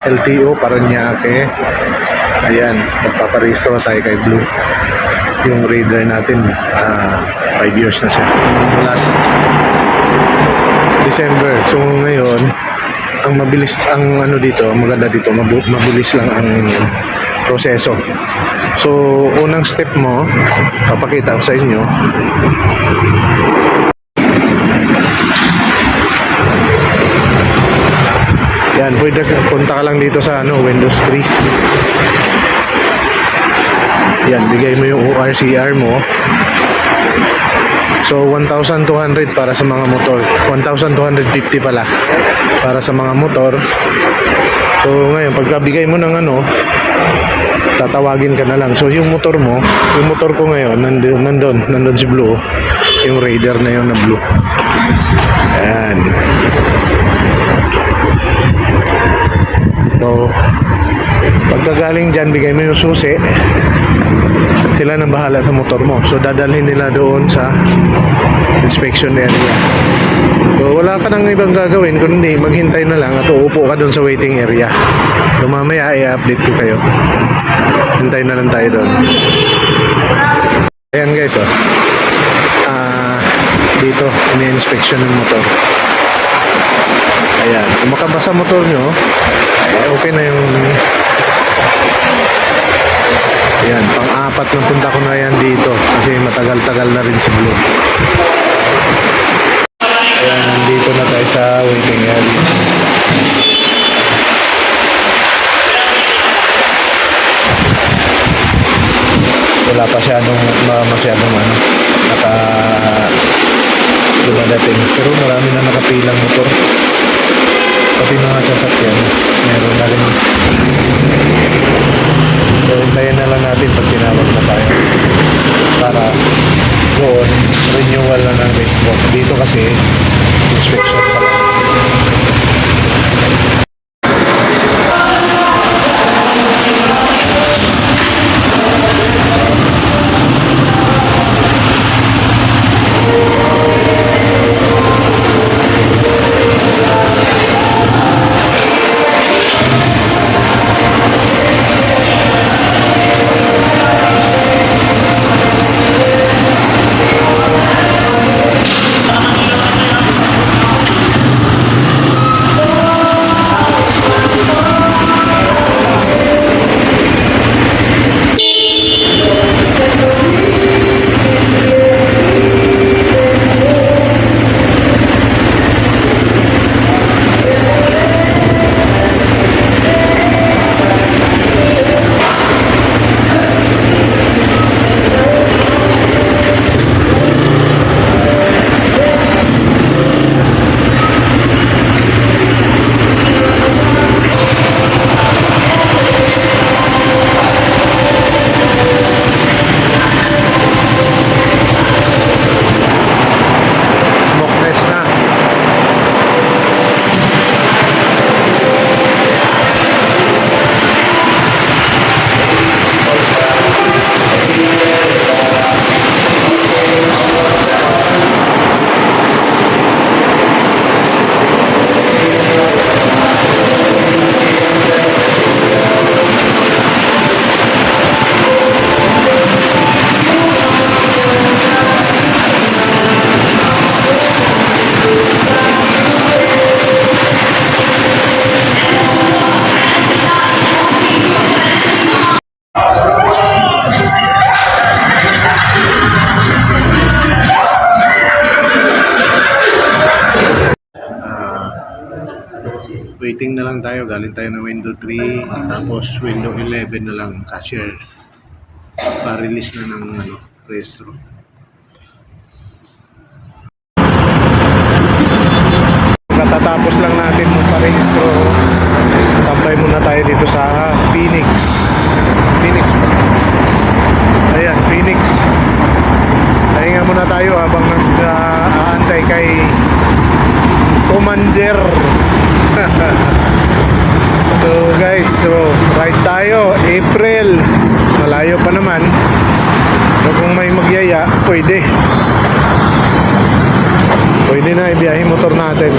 LTO Paranaque. Ayan, magpaparehistro tayo kay Blue. Yung Raider natin, 5 years na siya. Last December. So ngayon, ang mabilis, ang ano dito, maganda dito, mabilis lang ang proseso. So, unang step mo, papakita ko sa inyo, Yan, pwede punta ka lang dito sa ano, Windows 3. Yan, bigay mo yung ORCR mo. So, 1,200 para sa mga motor. 1,250 pala para sa mga motor. So, ngayon, pagkabigay mo ng ano, tatawagin ka na lang. So, yung motor mo, yung motor ko ngayon, nandun, nandun, nandun si Blue. Yung Raider na yun na Blue. So, pagkagaling dyan, bigay mo yung susi. Sila nang bahala sa motor mo. So, dadalhin nila doon sa inspection area. So, wala ka nang ibang gagawin, kundi maghintay na lang at uupo ka doon sa waiting area. So, mamaya i-update ko kayo. Hintay na lang tayo doon. Ayan guys, oh. Ah, dito, ini-inspection ng motor. Ayan. Kung makabasa motor nyo, okay na yung... Ayan, pang-apat na punta ko na yan dito kasi matagal-tagal na rin si Blue. Ayan, nandito na tayo sa waiting area. Wala pa masyadong, ma- masyadong ano, naka dumadating. Pero marami na nakapilang motor. Pati mga sasakyan, meron na rin. Inspection Waiting na lang tayo. Galing tayo ng window 3. Tapos window 11 na lang. Cashier. Pa-release na ng ano, restro. Katatapos lang natin magparehistro. Tambay muna tayo dito sa Phoenix. Phoenix. Ayan, Phoenix. Pahinga muna tayo habang nag-aantay kay Commander. So guys, so ride tayo April. Malayo pa naman. So kung may magyaya, pwede. Pwede na ibiyahe motor natin.